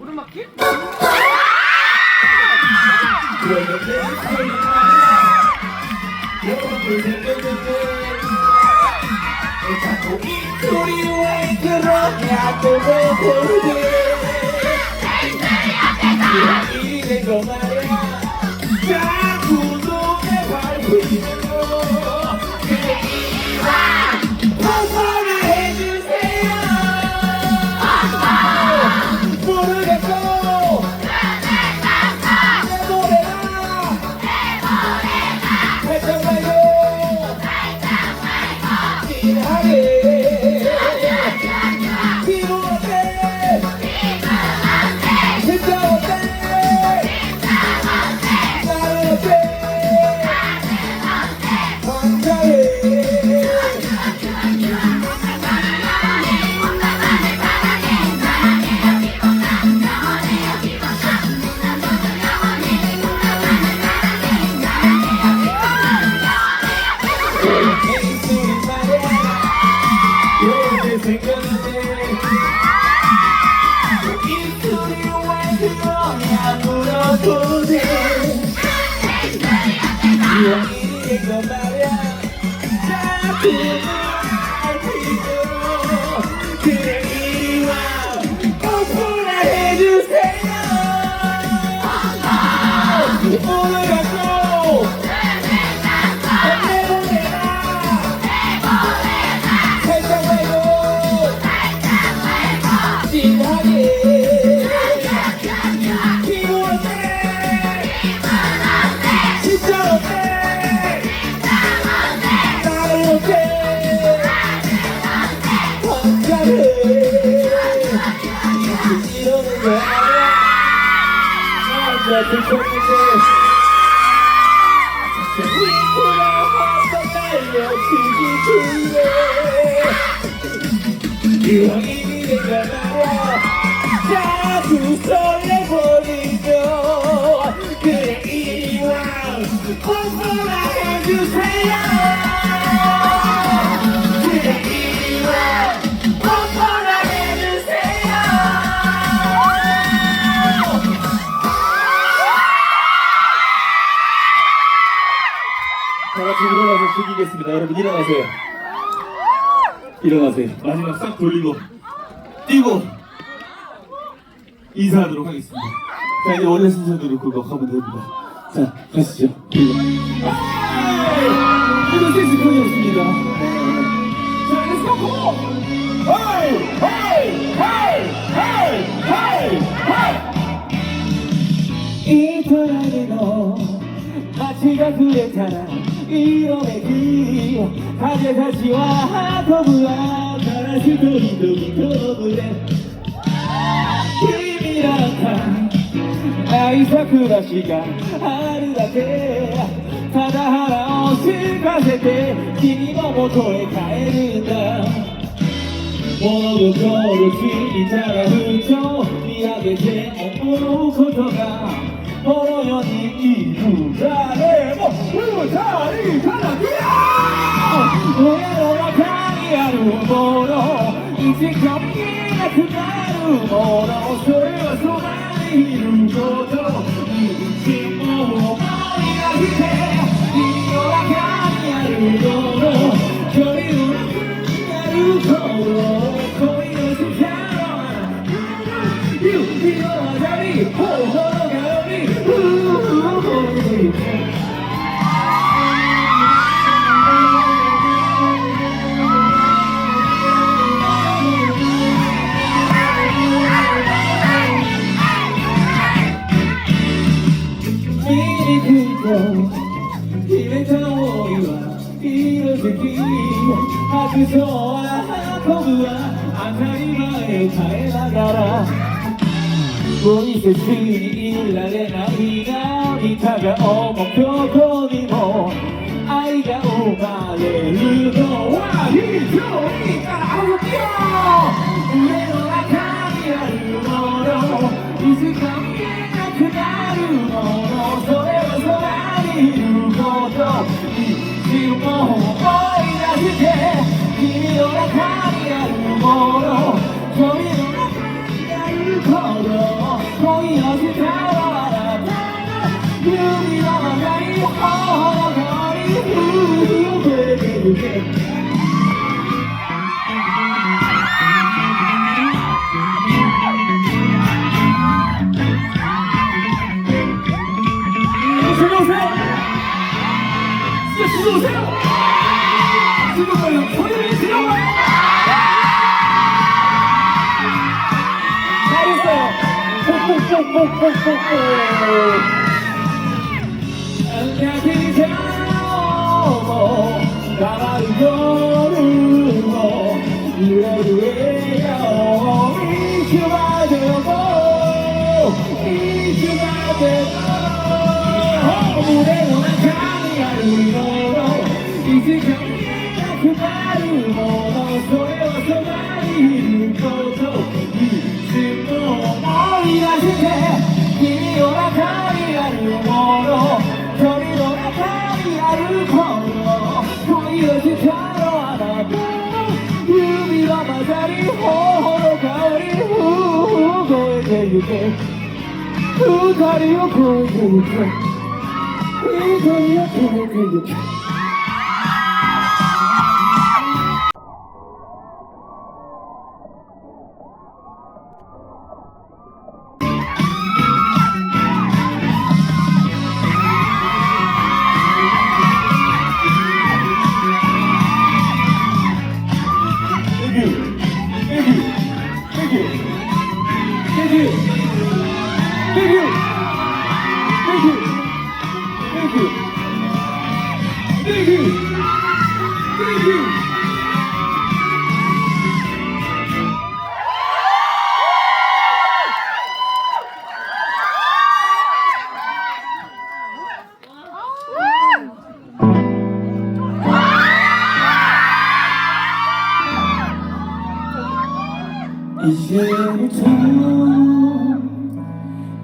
오르막길? 그러냐고 보지 이래 거말 Tchau. 나한테 들켰는데 위로가 한번 달 일어나서 즐기겠습니다. 여러분 일어나세요. 일어나세요. 마지막 싹 돌리고 뛰고 인사하도록 하겠습니다. 자 이제 원래 순서대로 그거 하면 됩니다. 자 가시죠. 그리고 이거 세스콘이었습니다. 자 let's go. 헤이 헤이 헤이 헤이 헤이 헤이 이토라니 너 마치가 그랬잖아 色めき風たちは運ぶ新しい人々飛ぶで君なんか愛作らしがあるだけただ腹を空かせて君の元へ帰るんだ物心ついたらふと見上げて思うことがこの世にいる誰も二人から来俺の中にあるものいつか見えなくなるものそれはそばにいることいつも思い出して君の中にあるもの距離の中にあること恋の力指の当たり 아주 좋아 거부와 안타리마에 잘 나가라. 보니까 주인이 일날에 나비나비 다가오고 표본이 뭐. 아이가 오마에 이거 와 이거 이거 아우 뛰어! 안녕히세요 나만 걸음어 이래 飾り頬の香りふう越えてゆけ。二人を越えてゆけ。一人を越えてゆけ。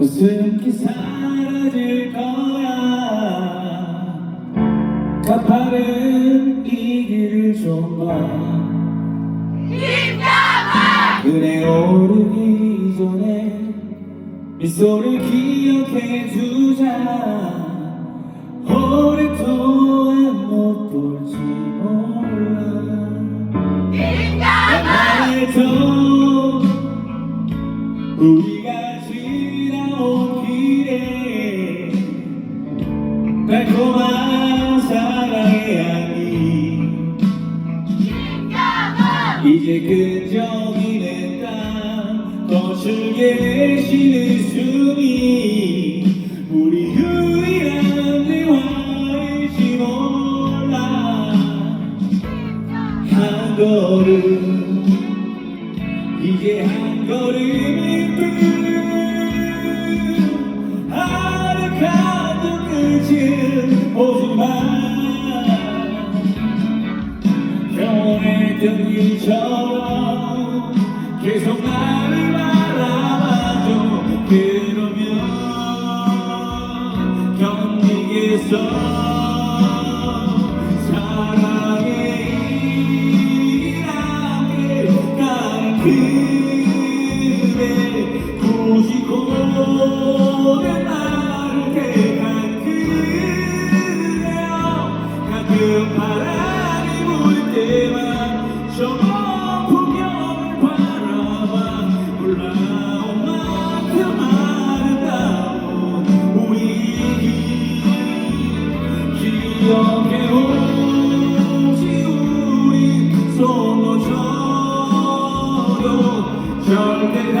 웃음기 사라질 거야 가파른 이 길을 좀봐. 은혜 오르기 전에 미소를 기억해 주자. 오랫동안 쉬는 숨이 우리 유일한 대화일지 몰라. 한 걸음 이제 한 걸음일 뿐저 끝은 오지만 변했던 일처럼 계속 나 고된 나를 택한 그대여 가끔 바람이 불 때만 저 높은 별을 바라봐. 올라온 만큼 아름다운 우리 길. 기억해 오지 우리 손 놓쳐도 절대 가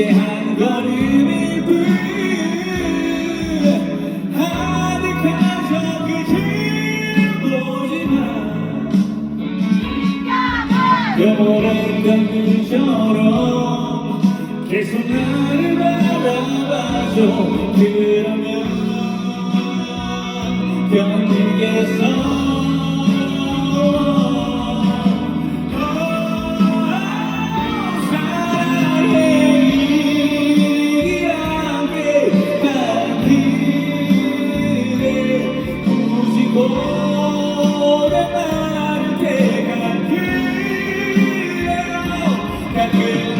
이제 한 걸음일 뿐. 저 끝을 보지만 영원한 강물처럼 계속 나를 바라봐줘. 그러면 견디겠어 가